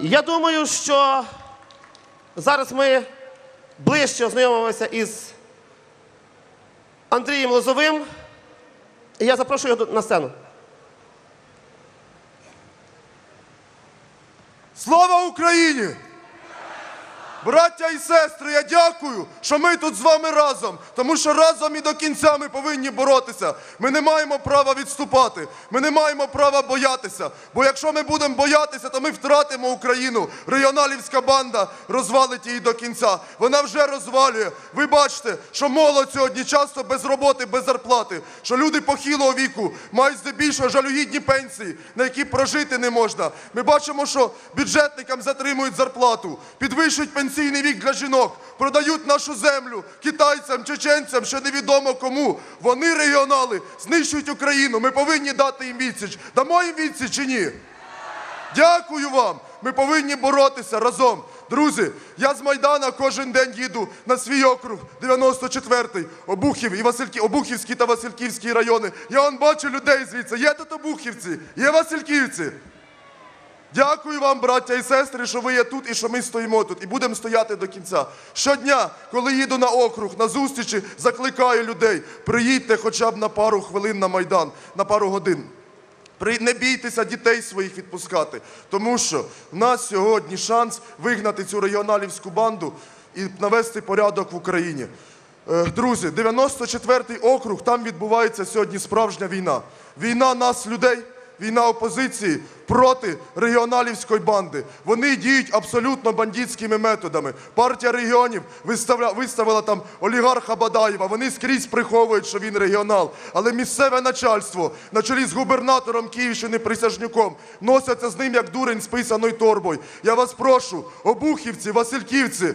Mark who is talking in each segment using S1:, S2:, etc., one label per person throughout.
S1: Я думаю, що зараз ми ближче ознайомимося із Андрієм Лозовим. Я запрошую його на сцену.
S2: Слава Україні! Браття і сестри, я дякую, що ми тут з вами разом, тому що разом і до кінця ми повинні боротися. Ми не маємо права відступати, ми не маємо права боятися. Бо якщо ми будемо боятися, то ми втратимо Україну. Регіоналівська банда розвалить її до кінця. Вона вже розвалює. Ви бачите, що молодь сьогодні часто без роботи, без зарплати, що люди похилого віку мають здебільшого жалюгідні пенсії, на які прожити не можна. Ми бачимо, що бюджетникам затримують зарплату, підвищують пенсійний вік для жінок, продають нашу землю китайцям, чеченцям, ще невідомо кому. Вони регіонали знищують Україну. Ми повинні дати їм відсіч. Дамо їм відсіч чи ні? Дякую вам. Ми повинні боротися разом. Друзі, я з Майдана кожен день їду на свій округ 94-й, Обухів і Васильки, Обухівський та Васильківський райони. Я он бачу людей звідси. Є тут Обухівці, є Васильківці. Дякую вам, браття і сестри, що ви є тут і що ми стоїмо тут. І будемо стояти до кінця. Щодня, коли їду на округ, на зустрічі, закликаю людей. Приїдьте хоча б на пару хвилин на Майдан, на пару годин. Не бійтеся дітей своїх відпускати, тому що в нас сьогодні шанс вигнати цю регіоналівську банду і навести порядок в Україні. Е, Друзі, 94-й округ, там відбувається сьогодні справжня війна. Війна нас, людей, війна опозиції проти регіоналівської банди. Вони діють абсолютно бандитськими методами. Партія регіонів виставля, виставила там олігарха Бадаєва. Вони скрізь приховують, що він регіонал. Але місцеве начальство на чолі з губернатором Київщини Присяжнюком носяться з ним як дурень з писаною торбою. Я вас прошу, обухівці, Васильківці,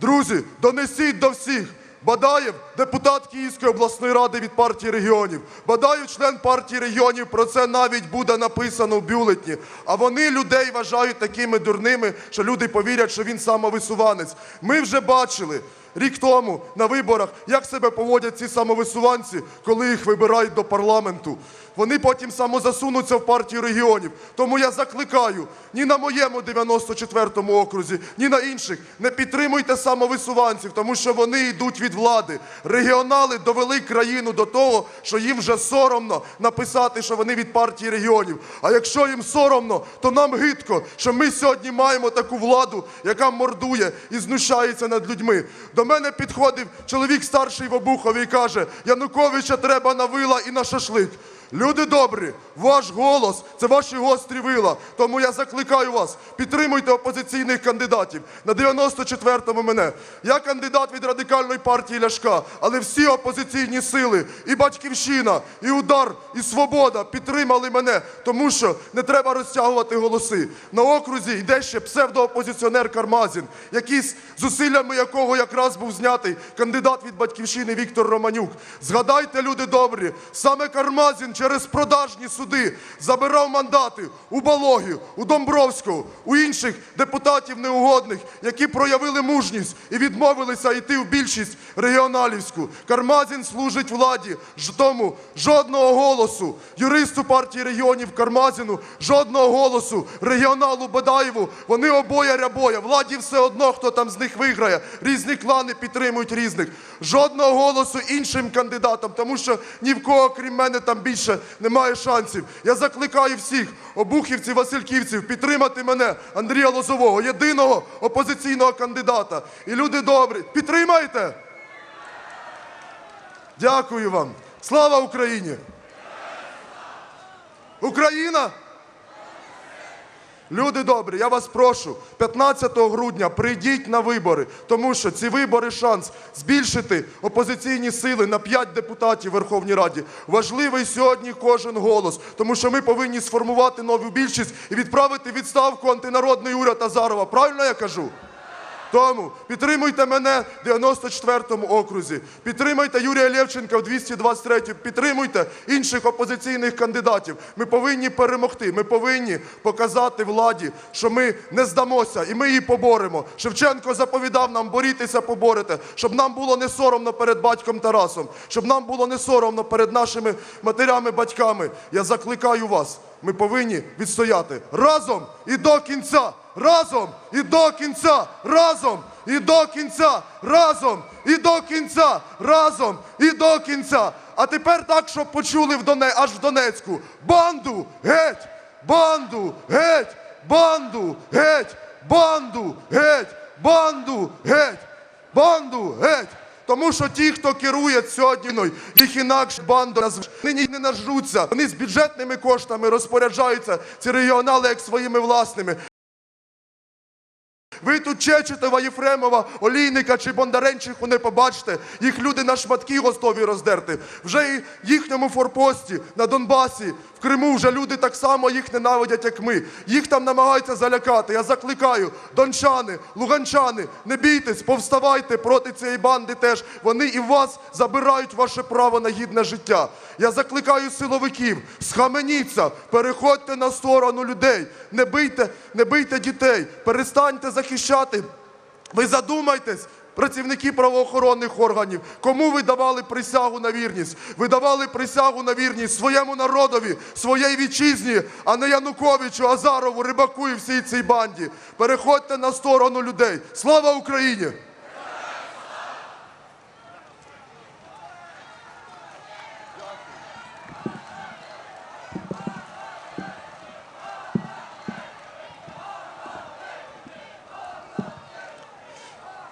S2: друзі, донесіть до всіх. Бадаєв, депутат Київської обласної ради від партії регіонів. Бадаєв, член партії регіонів. Про це навіть буде написано в бюлетні. А вони людей вважають такими дурними, що люди повірять, що він самовисуванець. Ми вже бачили рік тому на виборах, як себе поводять ці самовисуванці, коли їх вибирають до парламенту. Вони потім самозасунуться в партію регіонів. Тому я закликаю ні на моєму 94-му окрузі, ні на інших. Не підтримуйте самовисуванців, тому що вони йдуть від влади. Регіонали довели країну до того, що їм вже соромно написати, що вони від партії регіонів. А якщо їм соромно, то нам гидко, що ми сьогодні маємо таку владу, яка мордує і знущається над людьми. До мене підходив чоловік старший в Обухові і каже: Януковича треба на вила і на шашлик. Люди добрі, ваш голос це ваші гострі вила. Тому я закликаю вас, підтримуйте опозиційних кандидатів. На 94-му мене. Я кандидат від радикальної партії Ляшка, але всі опозиційні сили, і батьківщина, і удар, і свобода підтримали мене, тому що не треба розтягувати голоси. На окрузі йде ще псевдоопозиціонер Кармазін, який зусиллями якого якраз був знятий кандидат від батьківщини Віктор Романюк. Згадайте, люди добрі, саме Кармазін через продажні суди забирав мандати у Балогів, у Домбровського, у інших депутатів неугодних, які проявили мужність і відмовилися йти в більшість регіоналівську. Кармазін служить владі, тому жодного голосу юристу партії регіонів Кармазіну, жодного голосу регіоналу Бадаєву. Вони обоє рябоя. Владі все одно, хто там з них виграє. Різні клани підтримують різних. Жодного голосу іншим кандидатам, тому що ні в кого, крім мене, там більше немає шансів. Я закликаю всіх обухівців, васильківців підтримати мене, Андрія Лозового, єдиного опозиційного кандидата. І люди добрі, підтримайте! Дякую вам. Слава Україні! Україна! Люди добрі, я вас прошу, 15 грудня прийдіть на вибори, тому що ці вибори шанс збільшити опозиційні сили на 5 депутатів Верховній Раді. Важливий сьогодні кожен голос, тому що ми повинні сформувати нову більшість і відправити відставку антинародний уряд Азарова. Правильно я кажу? Тому підтримуйте мене в 94-му окрузі, підтримуйте Юрія Лєвченка в 223-ю, підтримуйте інших опозиційних кандидатів. Ми повинні перемогти. Ми повинні показати владі, що ми не здамося і ми її поборемо. Шевченко заповідав нам борітися, поборете, щоб нам було не соромно перед батьком Тарасом, щоб нам було не соромно перед нашими матерями, батьками. Я закликаю вас. Ми повинні відстояти разом і до кінця. Разом і до кінця, разом і до кінця, разом і до кінця, разом і до кінця. А тепер так, щоб почули в Доне... аж в Донецьку. Банду геть! Банду геть! Банду геть! Банду геть! Банду геть! Банду геть! Тому що ті, хто керує сьогодні, їх інакше банду назвеш. Нині не нажруться. Вони з бюджетними коштами розпоряджаються ці регіонали як своїми власними. Ви тут Чечетова, Єфремова, Олійника чи Бондаренчиху не побачите. Їх люди на шматки готові роздерти. Вже і в їхньому форпості на Донбасі, в Криму вже люди так само їх ненавидять, як ми. Їх там намагаються залякати. Я закликаю, дончани, луганчани, не бійтесь, повставайте проти цієї банди теж. Вони і вас забирають ваше право на гідне життя. Я закликаю силовиків, схаменіться, переходьте на сторону людей, не бийте, не бийте дітей, перестаньте захищати. Ви задумайтесь. Працівники правоохоронних органів, кому ви давали присягу на вірність? Ви давали присягу на вірність своєму народові, своїй вітчизні, а не Януковичу, Азарову, Рибаку і всій цій банді. Переходьте на сторону людей. Слава Україні!